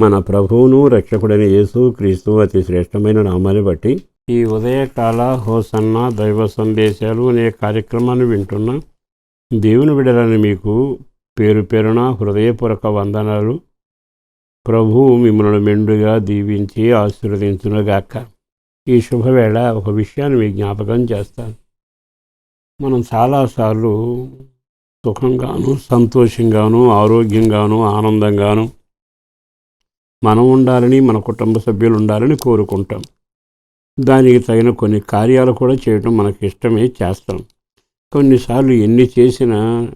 మన ప్రభువును రక్షకుడైన యేసు క్రీస్తు అతి శ్రేష్టమైన నామాన్ని బట్టి ఈ ఉదయకాల హోసన్న దైవ సందేశాలు అనే కార్యక్రమాన్ని వింటున్న దేవుని విడలని మీకు పేరు పేరున హృదయపూర్వక వందనాలు. ప్రభువు మిమ్మల్ని మెండుగా దీవించి ఆశీర్వదించునుగాక. ఈ శుభవేళ ఒక విషయాన్ని మీ జ్ఞాపకం చేస్తాను. మనం చాలాసార్లు సుఖంగాను సంతోషంగాను ఆరోగ్యంగాను ఆనందంగాను మనం ఉండాలని మన కుటుంబ సభ్యులు ఉండాలని కోరుకుంటాం. దానికి తగిన కొన్ని కార్యాలు కూడా చేయడం మనకి ఇష్టమే చేస్తాం. కొన్నిసార్లు ఎన్ని చేసినా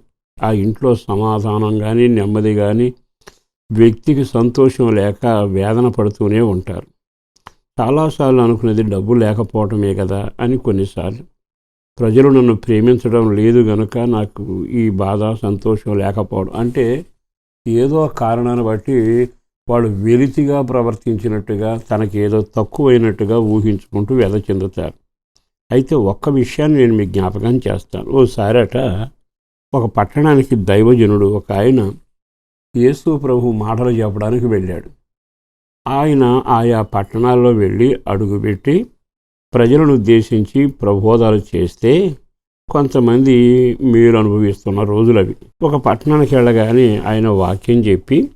ఆ ఇంట్లో సమాధానం కానీ నెమ్మది కానీ వ్యక్తికి సంతోషం లేక వేదన పడుతూనే ఉంటారు. చాలాసార్లు అనుకునేది డబ్బు లేకపోవటమే కదా అని కొన్నిసార్లు. ప్రజలు నన్ను ప్రేమించడం లేదు గనుక నాకు ఈ బాధ సంతోషం లేకపోవడం అంటే ఏదో కారణాన్ని బట్టి వాళ్ళు వెలితిగా ప్రవర్తించినట్టుగా తనకి ఏదో తక్కువైనట్టుగా ఊహించుకుంటూ వ్యధ చెందుతారు అయితే ఒక్క విషయాన్ని నేను మీకు జ్ఞాపకం చేస్తాను. ఓసారట ఒక పట్టణానికి దైవజనుడు ఒక ఆయన యేసు ప్రభు మాటలు చెప్పడానికి వెళ్ళాడు. ఆయన ఆయా పట్టణాల్లో వెళ్ళి అడుగుపెట్టి ప్రజలను ఉద్దేశించి ప్రబోధాలు చేస్తే కొంతమంది మీరు అనుభవిస్తున్న రోజులవి. ఒక పట్టణానికి వెళ్ళగానే ఆయన వాక్యం చెప్పి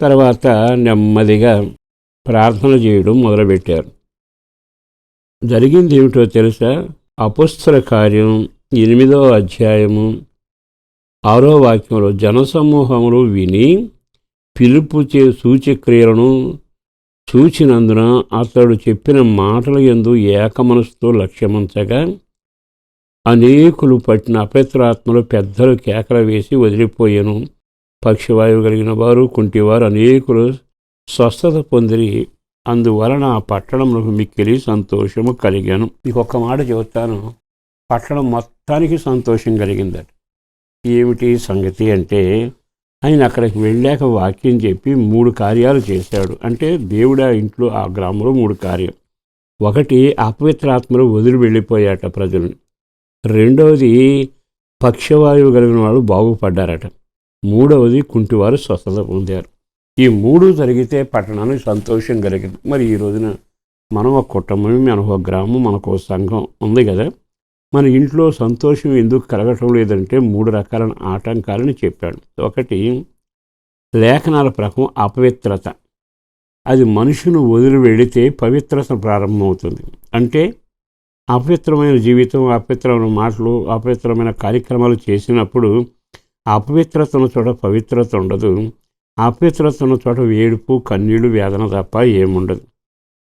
తర్వాత నెమ్మదిగా ప్రార్థన చేయడం మొదలుపెట్టారు. జరిగింది ఏమిటో తెలుసా? అపుస్తల కార్యం ఎనిమిదో అధ్యాయము ఆరో వాక్యంలో జనసమూహములు విని పిలుపు చే సూచక్రియలను చూచినందున అతడు చెప్పిన మాటల ఎందు ఏకమనస్సుతో లక్ష్యమంచగా అనేకులు పట్టిన అపవిత్రాత్మలు పెద్దలు కేకలు వేసి వదిలిపోయాను. పక్షివాయువు కలిగిన వారు కుంటివారు అనేకులు స్వస్థత పొందిరి. అందువలన ఆ పట్టణంలో మిక్కిలి సంతోషము కలిగాను. మీకు ఒక్క మాట చెబుతాను. పట్టణం మొత్తానికి సంతోషం కలిగిందట. ఏమిటి సంగతి అంటే ఆయన అక్కడికి వెళ్ళాక వాక్యం చెప్పి మూడు కార్యాలు చేశాడు. అంటే దేవుడు ఆ ఇంట్లో ఆ గ్రామంలో మూడు కార్యం ఒకటి అపవిత్రాత్మలు వదిలి వెళ్ళిపోయాట ప్రజలను రెండవది పక్షవాయువు కలిగిన వాళ్ళు బాగుపడ్డారట. మూడవది కుంటివారు స్వస్థత పొందారు. ఈ మూడు జరిగితే పట్టణానికి సంతోషం కలిగింది. మరి ఈ రోజున మనం ఒక కుటుంబం మనకు ఒక గ్రామం మనకు ఒక సంఘం ఉంది కదా? మన ఇంట్లో సంతోషం ఎందుకు కలగటం లేదంటే మూడు రకాల ఆటంకాలని చెప్పాడు. ఒకటి లేఖనాల ప్రకం అపవిత్రత. అది మనుషును వదిలి వెళితే పవిత్రత ప్రారంభమవుతుంది. అంటే అపవిత్రమైన జీవితం అపవిత్రమైన మాటలు అపవిత్రమైన కార్యక్రమాలు చేసినప్పుడు అపవిత్రతను చోట పవిత్రత ఉండదు. అపవిత్రతను చోట వేడుపు కన్నీళ్ళు వేదన తప్ప ఏముండదు.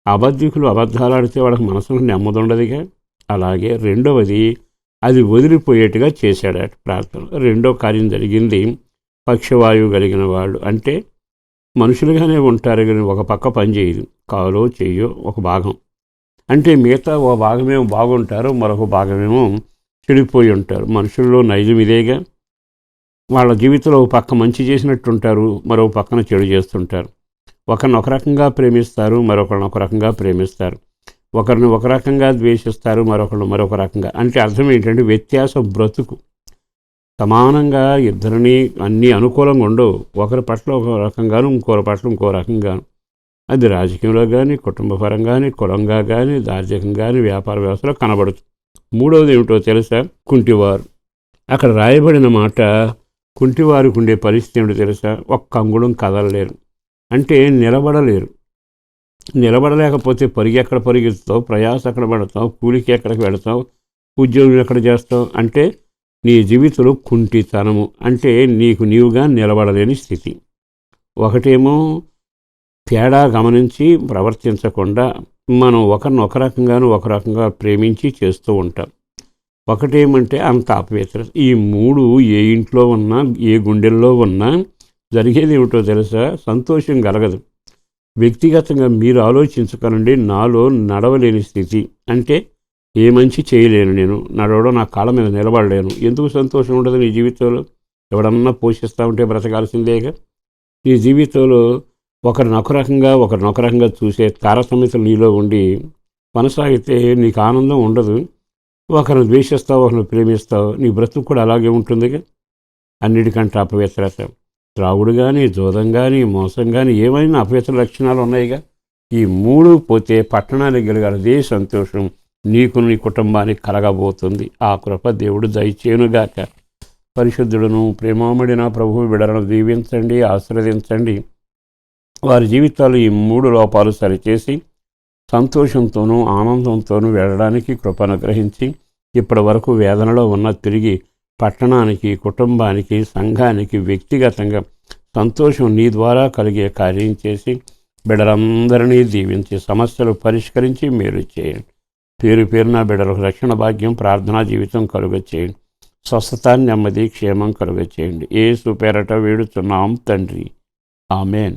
అబద్ధికులు అబద్ధాలు ఆడితే వాళ్ళకి మనసుకు నెమ్మది ఉండదుగా. అలాగే రెండవది అది వదిలిపోయేట్టుగా చేశాడట ప్రార్థన. రెండో కార్యం జరిగింది. పక్షవాయువు కలిగిన వాళ్ళు అంటే మనుషులుగానే ఉంటారు కానీ ఒక పక్క పని చేయదు. కాలో చెయ్యో ఒక భాగం. అంటే మిగతా ఒక భాగమేమో బాగుంటారు మరొక భాగమేమో చెడిపోయి ఉంటారు. మనుషుల్లో నైజం ఇదేగా. వాళ్ళ జీవితంలో ఒక పక్క మంచి చేసినట్టు ఉంటారు మరో పక్కన చెడు చేస్తుంటారు. ఒకరిని ఒక రకంగా ప్రేమిస్తారు మరొకరిని ఒక రకంగా ప్రేమిస్తారు. ఒకరిని ఒక రకంగా ద్వేషిస్తారు మరొకరిని మరొక రకంగా. అంటే అర్థం ఏంటంటే వ్యత్యాస బ్రతుకు. సమానంగా ఇద్దరిని అన్నీ అనుకూలంగా ఉండవు. ఒకరి పట్ల ఒక రకంగాను ఇంకోరి పట్ల ఇంకో రకంగాను. అది రాజకీయంలో కానీ కుటుంబ పరంగాని కులంగా కానీ దార్శికంగా కానీ వ్యాపార వ్యవస్థలో కనబడుతుంది మూడవది ఏమిటో తెలుసా? కుంటివారు. అక్కడ రాయబడిన మాట కుంటివారికి ఉండే పరిస్థితి ఏమిటో తెలుసా? ఒక్క అంగుళం కదలలేరు. అంటే నిలబడలేరు. నిలబడలేకపోతే పరిగి ఎక్కడ పరిగెత్తుతావు? ప్రయాస ఎక్కడ పెడతావు? కూలికి ఎక్కడికి పెడతావు ఉద్యోగం ఎక్కడ చేస్తావు? అంటే నీ జీవితంలో కుంటితనము. అంటే నీకు నీవుగా నిలబడలేని స్థితి. ఒకటేమో తేడా గమనించి ప్రవర్తించకుండా మనం ఒకరిని ఒక రకంగాను ఒక రకంగా ప్రేమించి చేస్తూ ఉంటాం. ఒకటేమంటే అంత అపవిత్ర. ఈ మూడు ఏ ఇంట్లో ఉన్నా ఏ గుండెల్లో ఉన్నా జరిగేది ఏమిటో తెలుసా? సంతోషం కలగదు. వ్యక్తిగతంగా మీరు ఆలోచించకనండి నాలో నడవలేని స్థితి. అంటే ఏ మంచి చేయలేను నేను. నడవడం నా కాళ్ళ మీద నిలబడలేను. ఎందుకు సంతోషం ఉండదు నీ జీవితంలో? ఎవడన్నా పోషిస్తూ ఉంటే బ్రతకాల్సిందేగా నీ జీవితంలో ఒకరినొక రకంగా ఒకరినొక రకంగా చూసే తారతమ్యతలు నీలో ఉండి కొనసాగితే నీకు ఆనందం ఉండదు. ఒకరిని ద్వేషిస్తావు ఒకరిని ప్రేమిస్తావు నీ బ్రతుకు కూడా అలాగే ఉంటుందిగా. అన్నిటికంటే అపవిత్రత. త్రాగుడు కానీ జోదం కానీ మోసం కానీ ఏమైనా అపవిత్ర లక్షణాలు ఉన్నాయిగా? ఈ మూడు పోతే పట్టణానికి గెలగాలదే సంతోషం నీకు నీ కుటుంబానికి కలగబోతుంది. ఆ కృప దేవుడు దయచేయునుగాక. పరిశుద్ధుడును ప్రేమామడిన ప్రభు విడలను దీవించండి ఆశీర్వదించండి. వారి జీవితాలు ఈ మూడు లోపాలు సరిచేసి సంతోషంతోనూ ఆనందంతోనూ వెళ్ళడానికి కృపను గ్రహించి ఇప్పటి వరకు వేదనలో ఉన్న తిరిగి పట్టణానికి కుటుంబానికి సంఘానికి వ్యక్తిగతంగా సంతోషం నీ ద్వారా కలిగే కార్యం చేసి బిడ్డలందరినీ దీవించి సమస్యలు పరిష్కరించి మేలు చేయండి. పేరు పేరున బిడ్డలకు రక్షణ భాగ్యం ప్రార్థనా జీవితం కలుగ చేయండి. స్వస్థత నెమ్మది క్షేమం కలుగ చేయండి. ఏ సుపేరట వేడుచున్నాం తండ్రి. ఆమెన్.